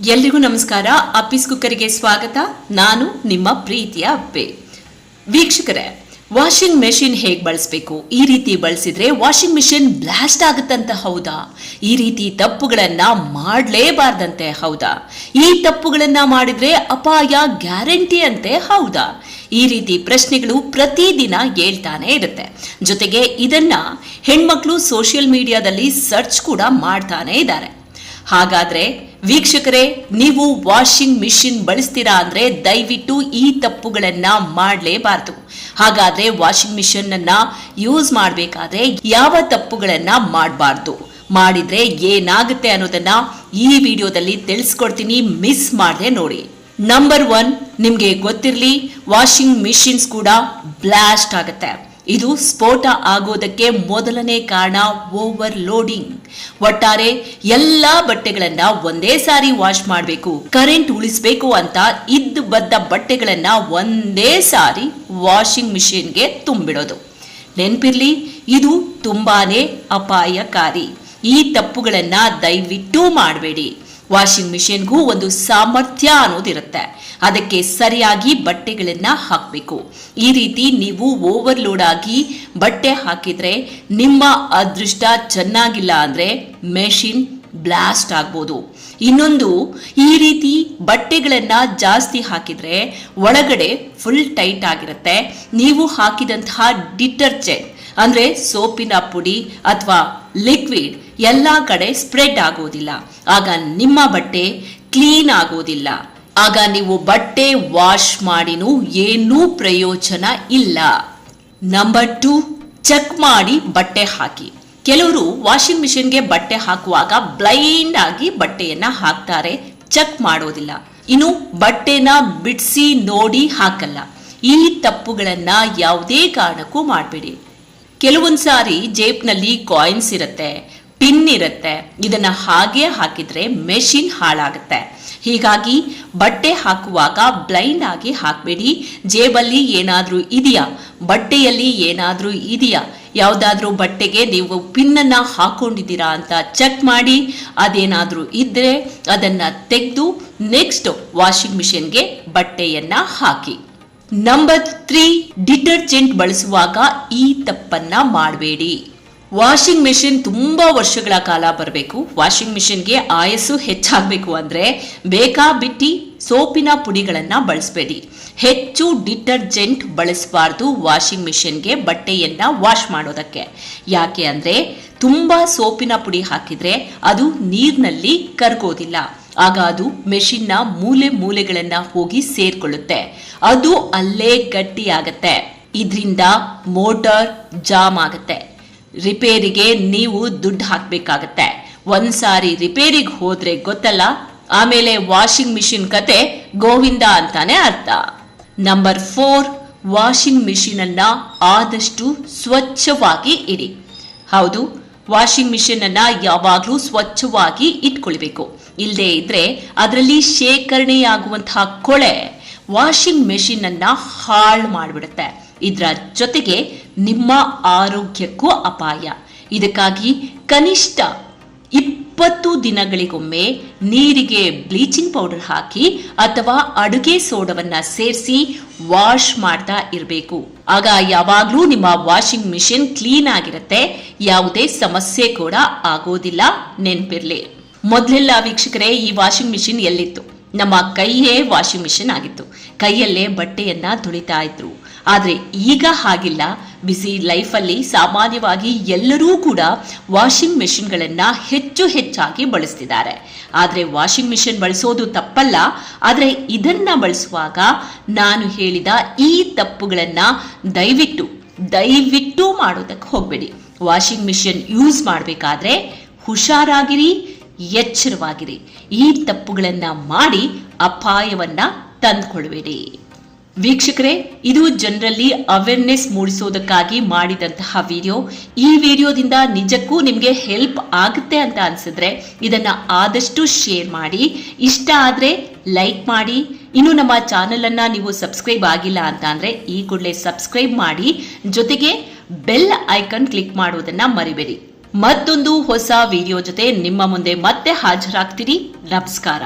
ಎಲ್ರಿಗೂ ನಮಸ್ಕಾರ. ಅಪ್ಪಿಸ್ ಕುಕ್ಕರಿಗೆ ಸ್ವಾಗತ. ನಾನು ನಿಮ್ಮ ಪ್ರೀತಿಯ ಅಪ್ಪೆ. ವೀಕ್ಷಕರೇ, ವಾಷಿಂಗ್ ಮೆಷಿನ್ ಹೇಗೆ ಬಳಸಬೇಕು? ಈ ರೀತಿ ಬಳಸಿದ್ರೆ ವಾಷಿಂಗ್ ಮೆಷಿನ್ ಬ್ಲಾಸ್ಟ್ ಆಗುತ್ತಂತ ಹೌದಾ? ಈ ರೀತಿ ತಪ್ಪುಗಳನ್ನು ಮಾಡಲೇಬಾರ್ದಂತೆ ಹೌದಾ? ಈ ತಪ್ಪುಗಳನ್ನು ಮಾಡಿದ್ರೆ ಅಪಾಯ ಗ್ಯಾರಂಟಿ ಅಂತೆ ಹೌದಾ? ಈ ರೀತಿ ಪ್ರಶ್ನೆಗಳು ಪ್ರತಿದಿನ ಹೇಳ್ತಾನೆ ಇರುತ್ತೆ. ಜೊತೆಗೆ ಇದನ್ನ ಹೆಣ್ಮಕ್ಳು ಸೋಷಿಯಲ್ ಮೀಡಿಯಾದಲ್ಲಿ ಸರ್ಚ್ ಕೂಡ ಮಾಡ್ತಾನೆ ಇದ್ದಾರೆ. ಹಾಗಾದ್ರೆ ವೀಕ್ಷಕರೇ, ನೀವು ವಾಷಿಂಗ್ ಮಿಷಿನ್ ಬಳಸ್ತೀರಾ ಅಂದ್ರೆ ದಯವಿಟ್ಟು ಈ ತಪ್ಪುಗಳನ್ನ ಮಾಡಲೇಬಾರದು. ಹಾಗಾದ್ರೆ ವಾಷಿಂಗ್ ಮಿಷಿನ್ ಅನ್ನ ಯೂಸ್ ಮಾಡಬೇಕಾದ್ರೆ ಯಾವ ತಪ್ಪುಗಳನ್ನ ಮಾಡಬಾರ್ದು? ಮಾಡಿದ್ರೆ ಏನಾಗುತ್ತೆ ಅನ್ನೋದನ್ನ ಈ ವಿಡಿಯೋದಲ್ಲಿ ತಿಳಿಸ್ಕೊಡ್ತೀನಿ. ಮಿಸ್ ಮಾಡದೆ ನೋಡಿ. ನಂಬರ್ ಒನ್ ನಿಮಗೆ ಗೊತ್ತಿರಲಿ ವಾಷಿಂಗ್ ಮಿಷಿನ್ಸ್ ಕೂಡ ಬ್ಲಾಸ್ಟ್ ಆಗುತ್ತೆ. ಇದು ಸ್ಫೋಟ ಆಗೋದಕ್ಕೆ ಮೊದಲನೇ ಕಾರಣ ಓವರ್ ಲೋಡಿಂಗ್ ಒಟ್ಟಾರೆ ಎಲ್ಲಾ ಬಟ್ಟೆಗಳನ್ನ ಒಂದೇ ಸಾರಿ ವಾಶ್ ಮಾಡಬೇಕು, ಕರೆಂಟ್ ಉಳಿಸಬೇಕು ಅಂತ ಇದ್ದು ಬದ್ದ ಬಟ್ಟೆಗಳನ್ನ ಒಂದೇ ಸಾರಿ ವಾಷಿಂಗ್ ಮಿಷಿನ್ಗೆ ತುಂಬಿಡೋದು. ನೆನ್ಪಿರ್ಲಿ, ಇದು ತುಂಬಾನೇ ಅಪಾಯಕಾರಿ. ಈ ತಪ್ಪುಗಳನ್ನ ದಯವಿಟ್ಟು ಮಾಡಬೇಡಿ. ವಾಷಿಂಗ್ ಮಿಷಿನ್ಗೂ ಒಂದು ಸಾಮರ್ಥ್ಯ ಅನ್ನೋದಿರುತ್ತೆ. ಅದಕ್ಕೆ ಸರಿಯಾಗಿ ಬಟ್ಟೆಗಳನ್ನು ಹಾಕಬೇಕು. ಈ ರೀತಿ ನೀವು ಓವರ್ಲೋಡ್ ಆಗಿ ಬಟ್ಟೆ ಹಾಕಿದ್ರೆ ನಿಮ್ಮ ಅದೃಷ್ಟ ಚೆನ್ನಾಗಿಲ್ಲ ಅಂದ್ರೆ ಮೆಷಿನ್ ಬ್ಲಾಸ್ಟ್ ಆಗ್ಬೋದು. ಇನ್ನೊಂದು, ಈ ರೀತಿ ಬಟ್ಟೆಗಳನ್ನು ಜಾಸ್ತಿ ಹಾಕಿದ್ರೆ ಒಳಗಡೆ ಫುಲ್ ಟೈಟ್ ಆಗಿರುತ್ತೆ. ನೀವು ಹಾಕಿದಂತಹ ಡಿಟರ್ಜೆಂಟ್ ಅಂದ್ರೆ ಸೋಪಿನ ಪುಡಿ ಅಥವಾ ಲಿಕ್ವಿಡ್ ಎಲ್ಲ ಕಡೆ ಸ್ಪ್ರೆಡ್ ಆಗೋದಿಲ್ಲ. ಆಗ ನಿಮ್ಮ ಬಟ್ಟೆ ಕ್ಲೀನ್ ಆಗೋದಿಲ್ಲ. ಆಗ ನೀವು ಬಟ್ಟೆ ವಾಶ್ ಮಾಡಿನೂ ಏನೂ ಪ್ರಯೋಜನ ಇಲ್ಲ. ನಂಬರ್ ಟು ಚೆಕ್ ಮಾಡಿ ಬಟ್ಟೆ ಹಾಕಿ. ಕೆಲವರು ವಾಷಿಂಗ್ ಮಿಷಿನ್ಗೆ ಬಟ್ಟೆ ಹಾಕುವಾಗ ಬ್ಲೈಂಡ್ ಆಗಿ ಬಟ್ಟೆಯನ್ನ ಹಾಕ್ತಾರೆ. ಚೆಕ್ ಮಾಡೋದಿಲ್ಲ. ಇನ್ನು ಬಟ್ಟೆನ ಬಿಡಿಸಿ ನೋಡಿ ಹಾಕಲ್ಲ. ಈ ತಪ್ಪುಗಳನ್ನ ಯಾವುದೇ ಕಾರಣಕ್ಕೂ ಮಾಡಬೇಡಿ. ಕೆಲವೊಂದು ಸಾರಿ ಜೇಬ್ನಲ್ಲಿ ಕಾಯಿನ್ಸ್ ಇರುತ್ತೆ ಪಿನ್ ಇರುತ್ತೆ. ಇದನ್ನ ಹಾಗೆ ಹಾಕಿದ್ರೆ ಮೆಷಿನ್ ಹಾಳಾಗುತ್ತೆ. ಹೀಗಾಗಿ ಬಟ್ಟೆ ಹಾಕುವಾಗ ಬ್ಲೈಂಡ್ ಆಗಿ ಹಾಕಬೇಡಿ. ಜೇಬಲ್ಲಿ ಏನಾದರೂ ಇದೆಯಾ? ಬಟ್ಟೆಯಲ್ಲಿ ಏನಾದರೂ ಇದೆಯಾ? ಯಾವುದಾದ್ರೂ ಬಟ್ಟೆಗೆ ನೀವು ಪಿನ್ನನ್ನು ಹಾಕೊಂಡಿದ್ದೀರಾ ಅಂತ ಚೆಕ್ ಮಾಡಿ. ಅದೇನಾದರೂ ಇದ್ದರೆ ಅದನ್ನು ತೆಗೆದು ನೆಕ್ಸ್ಟ್ ವಾಷಿಂಗ್ ಮಿಷಿನ್ಗೆ ಬಟ್ಟೆಯನ್ನ ಹಾಕಿ. ನಂಬರ್ ತ್ರೀ, ಡಿಟರ್ಜೆಂಟ್ ಬಳಸುವಾಗ ಈ ತಪ್ಪನ್ನ ಮಾಡಬೇಡಿ. ವಾಷಿಂಗ್ ಮೆಷಿನ್ ತುಂಬಾ ವರ್ಷಗಳ ಕಾಲ ಬರಬೇಕು. ವಾಷಿಂಗ್ ಮೆಷಿನ್ಗೆ ಆಯಸ್ಸು ಹೆಚ್ಚಾಗಬೇಕು ಅಂದರೆ ಬೇಕಾ ಬಿಟ್ಟಿ ಸೋಪಿನ ಪುಡಿಗಳನ್ನ ಬಳಸಬೇಡಿ. ಹೆಚ್ಚು ಡಿಟರ್ಜೆಂಟ್ ಬಳಸಬಾರ್ದು ವಾಷಿಂಗ್ ಮಿಷಿನ್ಗೆ ಬಟ್ಟೆಯನ್ನ ವಾಶ್ ಮಾಡೋದಕ್ಕೆ. ಯಾಕೆ ಅಂದರೆ ತುಂಬ ಸೋಪಿನ ಪುಡಿ ಹಾಕಿದರೆ ಅದು ನೀರಿನಲ್ಲಿ ಕರಗೋದಿಲ್ಲ. ಆಗ ಅದು ಮೆಷಿನ್ನ ಮೂಲೆ ಮೂಲೆಗಳನ್ನ ಹೋಗಿ ಸೇರ್ಕೊಳ್ಳುತ್ತೆ. ಅದು ಅಲ್ಲೇ ಗಟ್ಟಿಯಾಗತ್ತೆ. ಇದರಿಂದ ಮೋಟರ್ ಜಾಮ್ ಆಗುತ್ತೆ. ರಿಪೇರಿಗೆ ನೀವು ದುಡ್ಡು ಹಾಕ್ಬೇಕಾಗತ್ತೆ. ಒಂದ್ಸಾರಿ ರಿಪೇರಿಗೆ ಹೋದ್ರೆ ಗೊತ್ತಲ್ಲ? ಆಮೇಲೆ ವಾಷಿಂಗ್ ಮಿಷಿನ್ ಕತೆ ಗೋವಿಂದ ಅಂತಾನೆ ಅರ್ಥ. ನಂಬರ್ ಫೋರ್, ವಾಷಿಂಗ್ ಮಿಷಿನ್ ಅನ್ನ ಆದಷ್ಟು ಸ್ವಚ್ಛವಾಗಿ ಇಡಿ. ಹೌದು, ವಾಷಿಂಗ್ ಮಿಷಿನ್ ಅನ್ನ ಯಾವಾಗಲೂ ಸ್ವಚ್ಛವಾಗಿ ಇಟ್ಕೊಳ್ಬೇಕು. ಇಲ್ಲದೆ ಇದ್ರೆ ಅದರಲ್ಲಿ ಶೇಖರಣೆಯಾಗುವಂತಹ ಕೊಳೆ ವಾಷಿಂಗ್ ಮೆಷಿನ್ ಅನ್ನ ಹಾಳು ಮಾಡಿಬಿಡುತ್ತೆ. ಇದರ ಜೊತೆಗೆ ನಿಮ್ಮ ಆರೋಗ್ಯಕ್ಕೂ ಅಪಾಯ. ಇದಕ್ಕಾಗಿ ಕನಿಷ್ಠ ಇಪ್ಪತ್ತು ದಿನಗಳಿಗೊಮ್ಮೆ ನೀರಿಗೆ ಬ್ಲೀಚಿಂಗ್ ಪೌಡರ್ ಹಾಕಿ ಅಥವಾ ಅಡುಗೆ ಸೋಡವನ್ನ ಸೇರಿಸಿ ವಾಶ್ ಮಾಡ್ತಾ ಇರಬೇಕು. ಆಗ ಯಾವಾಗಲೂ ನಿಮ್ಮ ವಾಷಿಂಗ್ ಮಿಷಿನ್ ಕ್ಲೀನ್ ಆಗಿರುತ್ತೆ. ಯಾವುದೇ ಸಮಸ್ಯೆ ಕೂಡ ಆಗೋದಿಲ್ಲ. ನೆನ್ಪಿರ್ಲಿ. ಮೊದಲೆಲ್ಲ ವೀಕ್ಷಕರೇ, ಈ ವಾಷಿಂಗ್ ಮಿಷಿನ್ ಎಲ್ಲಿತ್ತು? ನಮ್ಮ ಕೈಯೇ ವಾಷಿಂಗ್ ಮಿಷಿನ್ ಆಗಿತ್ತು. ಕೈಯಲ್ಲೇ ಬಟ್ಟೆಯನ್ನ ತುಳಿತಾ ಇದ್ರು. ಆದ್ರೆ ಈಗ ಹಾಗಿಲ್ಲ. ಬಿಸಿ ಲೈಫಲ್ಲಿ ಸಾಮಾನ್ಯವಾಗಿ ಎಲ್ಲರೂ ಕೂಡ ವಾಷಿಂಗ್ ಮೆಷಿನ್ಗಳನ್ನ ಹೆಚ್ಚು ಹೆಚ್ಚಾಗಿ ಬಳಸ್ತಿದ್ದಾರೆ. ಆದರೆ ವಾಷಿಂಗ್ ಮೆಷಿನ್ ಬಳಸೋದು ತಪ್ಪಲ್ಲ. ಆದರೆ ಇದನ್ನ ಬಳಸುವಾಗ ನಾನು ಹೇಳಿದ ಈ ತಪ್ಪುಗಳನ್ನು ದಯವಿಟ್ಟು ದಯವಿಟ್ಟು ಮಾಡೋದಕ್ಕೆ ಹೋಗಬೇಡಿ. ವಾಷಿಂಗ್ ಮಿಷಿನ್ ಯೂಸ್ ಮಾಡಬೇಕಾದ್ರೆ ಹುಷಾರಾಗಿರಿ, ಎಚ್ಚರವಾಗಿರಿ. ಈ ತಪ್ಪುಗಳನ್ನು ಮಾಡಿ ಅಪಾಯವನ್ನ ತಂದ್ಕೊಳ್ಬೇಡಿ. ವೀಕ್ಷಕರೇ, ಇದು ಜನರಲ್ಲಿ ಅವೇರ್ನೆಸ್ ಮೂಡಿಸೋದಕ್ಕಾಗಿ ಮಾಡಿದಂತಹ ವಿಡಿಯೋ ಈ ವಿಡಿಯೋದಿಂದ ನಿಜಕ್ಕೂ ನಿಮಗೆ ಹೆಲ್ಪ್ ಆಗುತ್ತೆ ಅಂತ ಅನ್ಸಿದ್ರೆ ಇದನ್ನ ಆದಷ್ಟು ಶೇರ್ ಮಾಡಿ. ಇಷ್ಟ ಆದ್ರೆ ಲೈಕ್ ಮಾಡಿ. ಇನ್ನು ನಮ್ಮ ಚಾನೆಲ್ ಅನ್ನ ನೀವು ಸಬ್ಸ್ಕ್ರೈಬ್ ಆಗಿಲ್ಲ ಅಂತ ಅಂದ್ರೆ ಈ ಕೂಡಲೇ ಸಬ್ಸ್ಕ್ರೈಬ್ ಮಾಡಿ. ಜೊತೆಗೆ ಬೆಲ್ ಐಕನ್ ಕ್ಲಿಕ್ ಮಾಡೋದನ್ನ ಮರಿಬೇಡಿ. ಮತ್ತೊಂದು ಹೊಸ ವಿಡಿಯೋ ಜೊತೆ ನಿಮ್ಮ ಮುಂದೆ ಮತ್ತೆ ಹಾಜರಾಗ್ತೀರಿ. ನಮಸ್ಕಾರ.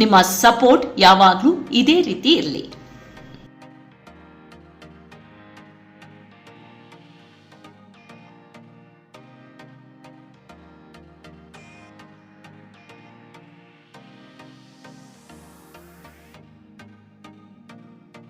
ನಿಮ್ಮ ಸಪೋರ್ಟ್ ಯಾವಾಗಲೂ ಇದೇ ರೀತಿ ಇರಲಿ.